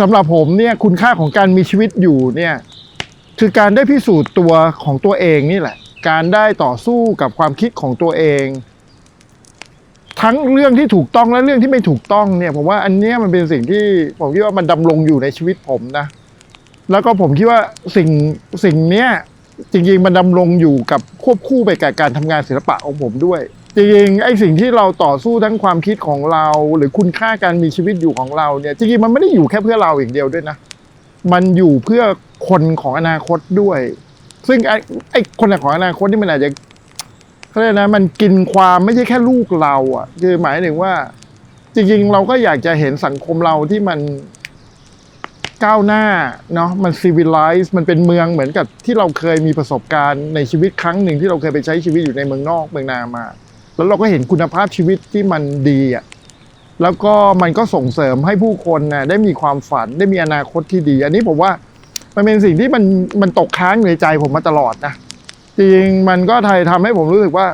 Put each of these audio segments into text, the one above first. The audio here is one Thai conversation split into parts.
สำหรับผมเนี่ยคุณค่าของการมีชีวิตอยู่เนี่ยคือการได้พิสูจน์ตัวของตัวเองนี่แหละ การได้ต่อสู้กับความคิดของตัวเอง ทั้งเรื่องที่ถูกต้องและเรื่องที่ไม่ถูกต้องเนี่ยผมว่าอันเนี้ยมันเป็นสิ่งที่ผมคิดว่ามันดำรงอยู่ในชีวิตผมนะ แล้วก็ผมคิดว่าสิ่งสิ่งเนี้ยจริงๆมันดำรงอยู่กับควบคู่ไปกับการทำงานศิลปะของผมด้วย จริงๆไอ้สิ่งที่เราต่อสู้ทั้งความคิดของเรา หรือคุณค่าการมีชีวิตอยู่ของเราเนี่ยจริงๆมันไม่ได้อยู่แค่เพื่อเราอย่างเดียวด้วยนะ มันอยู่เพื่อคนของอนาคตด้วย ซึ่งไอ้ไอ้คนของอนาคตนี่มันอาจจะเขาเรียกนะมันกินความไม่ใช่แค่ลูกเราอะคือหมายถึงว่า จริงๆ เราก็อยากจะเห็นสังคมเราที่มันก้าวหน้าเนาะมันซีวิลไลซ์มันเป็นเมืองเหมือนกับที่เราเคยมีประสบการณ์ในชีวิตครั้งหนึ่งที่เราเคยไปใช้ชีวิตอยู่ในเมืองนอกเมืองนามา แล้วเราก็เห็นคุณภาพชีวิตที่มันดีอะแล้วก็มันก็ส่งเสริมให้ผู้คนนะได้มีความฝันได้มีอนาคตที่ดี อันนี้ผมว่ามันเป็นสิ่งที่มันมันตกค้างอยู่ในใจผมมาตลอดนะจริงมันก็ไทยทำให้ผมรู้สึกว่า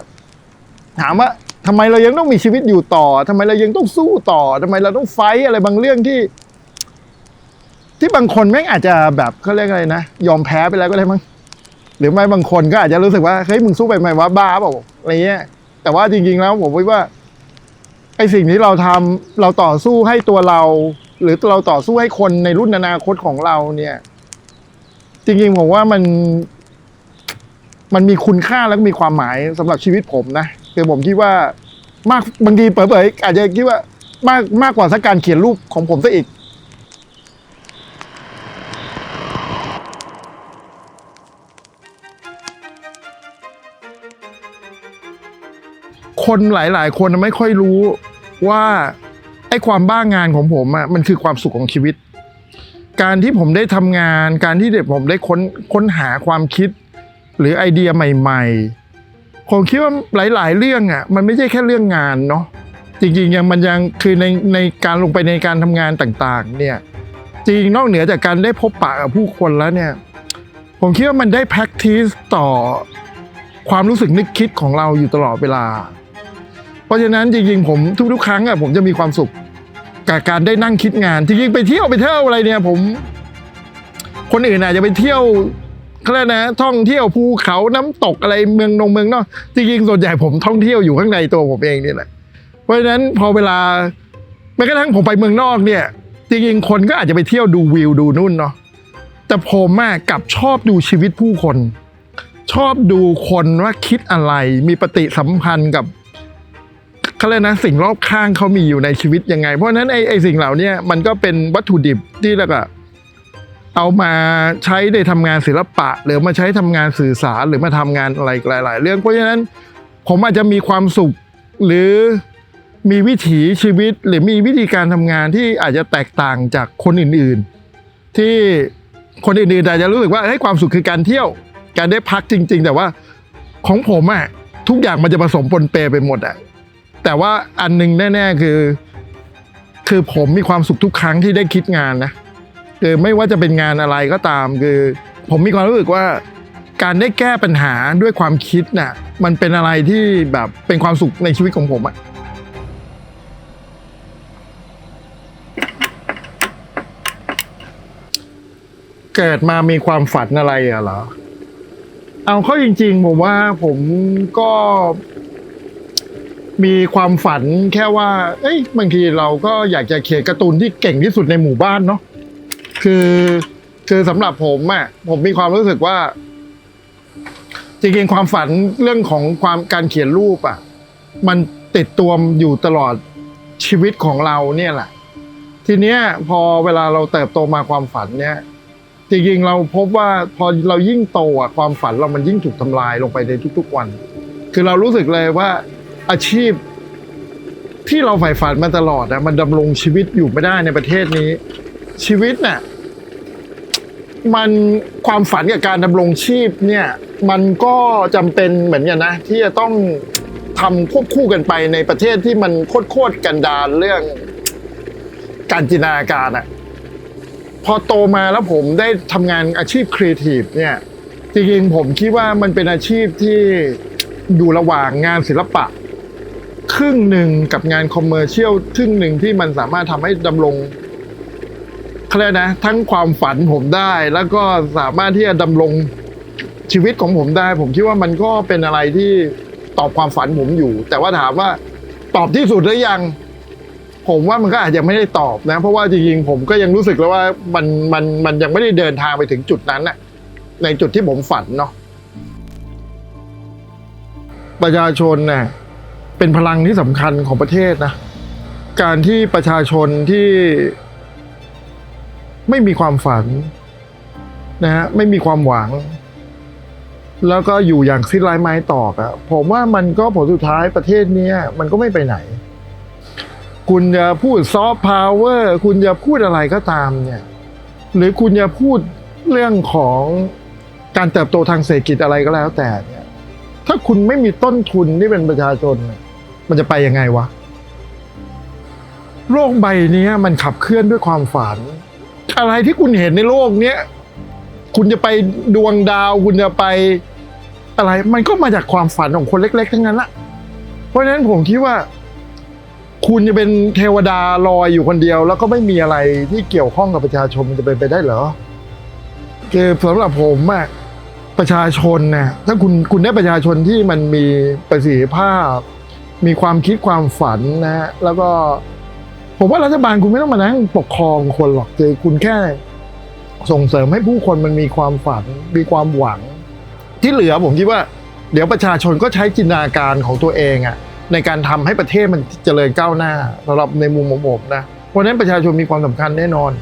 ถามว่าทำไมเรายังต้องมีชีวิตอยู่ต่อทำไมเรายังต้องสู้ต่อทำไมเราต้องไฟอะไรบางเรื่องที่ ที่บางคนแม่งอาจจะแบบเขาเรียกอะไรนะยอมแพ้ไปแล้วก็ได้มั้งหรือไม่บางคนก็อาจจะรู้สึกว่าเฮ้ยมึงสู้ไปไหมวะบ้าเปล่าอะไรเงี้ย แต่ว่าจริง ๆ แล้วผมคิดว่าไอสิ่งที่เราทำเราต่อสู้ให้ตัวเรา หรือเราต่อสู้ให้คนในรุ่นอนาคตของเราเนี่ย จริง ๆ ผมว่ามัน มันมีคุณค่าและมีความหมายสำหรับชีวิตผมนะคือผมคิดว่ามากบางทีเผลอๆอาจจะคิดว่ามากมากกว่าสักการเขียนรูปของผมซะอีก คนหลาย ๆ คนไม่ค่อยรู้ว่าไอ้ความบ้างานของผมอะมันคือความสุขของชีวิต การที่ผมได้ทำงาน การที่เด็กผมได้ค้นค้นหาความคิด หรือไอเดียใหม่ ๆ ผมคิดว่าหลาย ๆ เรื่องอะมันไม่ใช่แค่เรื่องงานเนาะจริง ๆ ยังมันยังคือในในการลงไปในการทำงานต่าง ๆ เนี่ยจริงนอกเหนือจากการได้พบปะกับผู้คนแล้วเนี่ย ผมคิดว่ามันได้ practice ต่อความรู้สึกนึกคิดของเราอยู่ตลอดเวลา เพราะฉะนั้นจริงๆผมทุกๆครั้งอะผมจะมีความสุขกับการได้นั่งคิดงานจริงๆไปเที่ยวไปเที่ยวอะไรเนี่ยผม คนอื่นอาจจะไปเที่ยวเขาเรียกนะท่องเที่ยวภูเขาน้ำตกอะไรเมืองนงเมืองนอกจริงๆส่วนใหญ่ผมท่องเที่ยวอยู่ข้างในตัวผมเองนี่แหละเพราะฉะนั้นพอเวลาแม้กระทั่งผมไปเมืองนอกเนี่ย จริงๆคนก็อาจจะไปเที่ยวดูวิวดูนู่นเนาะแต่ผมอะกลับชอบดูชีวิตผู้คน ชอบดูคนว่าคิดอะไรมีปฏิสัมพันธ์กับ เขาเรียกนะสิ่งรอบข้างเขามีอยู่ในชีวิตยังไง เพราะฉะนั้นไอ้ไอ้สิ่งเหล่านี้มันก็เป็นวัตถุดิบที่แล้วก็เอามาใช้ในทำงานศิลปะ หรือมาใช้ทำงานสื่อสารหรือมาทำงานอะไรหลาย ๆ เรื่องเพราะฉะนั้นผมอาจจะมีความสุขหรือมีวิถีชีวิตหรือมีวิธีการทำงานที่อาจจะแตกต่างจากคนอื่น ๆ ที่คนอื่นๆอาจจะรู้สึกว่าเฮ้ความสุขคือการเที่ยวการได้พักจริง ๆ แต่ว่าของผมอะทุกอย่างมันจะผสมปนเปไปหมดอะ แต่ว่าอันหนึงแน่ ๆ คือ คือผมมีความสุขทุกครั้งที่ได้คิดงานนะคือไม่ว่าจะเป็นงานอะไรก็ตาม คือผมมีความรู้สึกว่า การได้แก้ปัญหาด้วยความคิดน่ะมันเป็นอะไรที่แบบเป็นความสุขในชีวิตของผมอะเกิดมามีความฝันอะไรอะเหรอ เอาเข้าจริง ๆ ผมว่าผมก็ มีความฝันแค่ว่า เอ้ยบางทีเราก็อยากจะเขียนการ์ตูนที่เก่งที่สุดในหมู่บ้านเนาะคือคือสำหรับผมอะผมมีความรู้สึกว่า จริงๆความฝันเรื่องของความการเขียนรูปอะมันติดตัวอยู่ตลอดชีวิตของเราเนี่ยแหละ ทีเนี้ยพอเวลาเราเติบโตมาความฝันเนี่ยจริงๆเราพบว่าพอเรายิ่งโตอะความฝันเรามันยิ่งถูกทำลายลงไปในทุก ๆ วัน คือเรารู้สึกเลยว่า อาชีพที่เราใฝ่ฝันมาตลอดอะมันดำรงชีวิตอยู่ไม่ได้ในประเทศนี้ ชีวิตน่ะมันความฝันกับการดำรงชีพเนี่ย มันก็จำเป็นเหมือนกันนะ ที่จะต้องทำควบคู่กันไปในประเทศที่มันโคตรกันดารเรื่องการจินตนาการอะพอโตมาแล้วผมได้ทำงานอาชีพครีเอทีฟเนี่ยจริงๆผมคิดว่ามันเป็นอาชีพที่อยู่ระหว่างงานศิลปะ ครึ่งหนึ่งกับงานคอมเมอร์เชียลครึ่งหนึ่งที่มันสามารถทำให้ดำรงเขาเรียกนะ ทั้งความฝันผมได้ แล้วก็สามารถที่จะดำรงชีวิตของผมได้ ผมคิดว่ามันก็เป็นอะไรที่ตอบความฝันผมอยู่ แต่ว่าถามว่าตอบที่สุดหรือยัง ผมว่ามันก็อาจจะไม่ได้ตอบนะ เพราะว่าจริงๆผมก็ยังรู้สึกแล้วว่ามันมันมันยังไม่ได้เดินทางไปถึงจุดนั้นนะในจุดที่ผมฝันเนาะประชาชนน่ะ เป็นพลังที่สำคัญของประเทศนะ การที่ประชาชนที่ไม่มีความฝันนะฮะไม่มีความหวัง แล้วก็อยู่อย่างสิ้นไร้ไม้ตอกอะผมว่ามันก็ผลสุดท้ายประเทศเนี้มันก็ไม่ไปไหน คุณจะพูดซอฟต์พาวเวอร์คุณจะพูดอะไรก็ตามเนี่ย หรือคุณจะพูดเรื่องของการเติบโตทางเศรษฐกิจอะไรก็แล้วแต่เนี่ยถ้าคุณไม่มีต้นทุนที่เป็นประชาชนเนี่ย มันจะไปยังไงวะ โลกใบนี้มันขับเคลื่อนด้วยความฝัน อะไรที่คุณเห็นในโลกเนี้ยคุณจะไปดวงดาว คุณจะไปอะไร มันก็มาจากความฝันของคนเล็ก ๆ ทั้งนั้นละเพราะฉะนั้นผมคิดว่า คุณจะเป็นเทวดาลอยอยู่คนเดียว แล้วก็ไม่มีอะไรที่เกี่ยวข้องกับประชาชนมันจะเป็นไปได้เหรอคือสำหรับผมอะประชาชนเนี่ยถ้าคุณคุณได้ประชาชนที่มันมีประสิทธิภาพ มีความคิดความฝันนะฮะแล้วก็ ผมว่ารัฐบาลคุณไม่ต้องมานั่งปกครองคนหรอกคือคุณแค่ ส่งเสริมให้ผู้คนมันมีความฝัน มีความหวัง ที่เหลือผมคิดว่า เดี๋ยวประชาชนก็ใช้จินตนาการของตัวเองอะในการทำให้ประเทศมันเจริญก้าวหน้าสำหรับในมุมของผมนะเพราะฉะนั้นประชาชนมีความสำคัญแน่นอน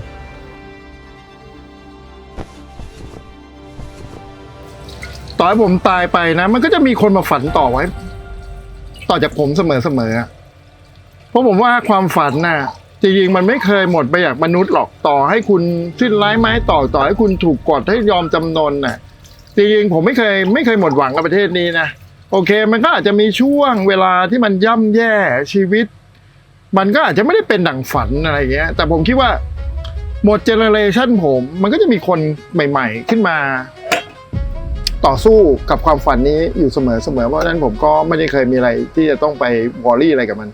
ต่อให้ผมตายไปนะ มันก็จะมีคนมาฝันต่อไว้ ต่อจากผมเสมอๆอเพราะผมว่าความฝันน่ะจริงๆมันไม่เคยหมดไปจากมนุษย์หรอกต่อให้คุณสิ้นไร้ไม้ต่อต่อให้คุณถูกกดให้ยอมจำนนน่ะจริงๆผมไม่เคยไม่เคยหมดหวังกับประเทศนี้นะโอเค มันก็อาจจะมีช่วงเวลาที่มันย่ำแย่ชีวิต มันก็อาจจะไม่ได้เป็นดั่งฝันอะไรเงี้ย แต่ผมคิดว่าหมดเจเนอเรชันผม มันก็จะมีคนใหม่ ๆ ขึ้นมา ต่อสู้กับความฝันนี้อยู่เสมอๆเพราะฉะนั้นผมก็ไม่ได้เคยมีอะไรที่จะต้องไปวอรี่อะไรกับมัน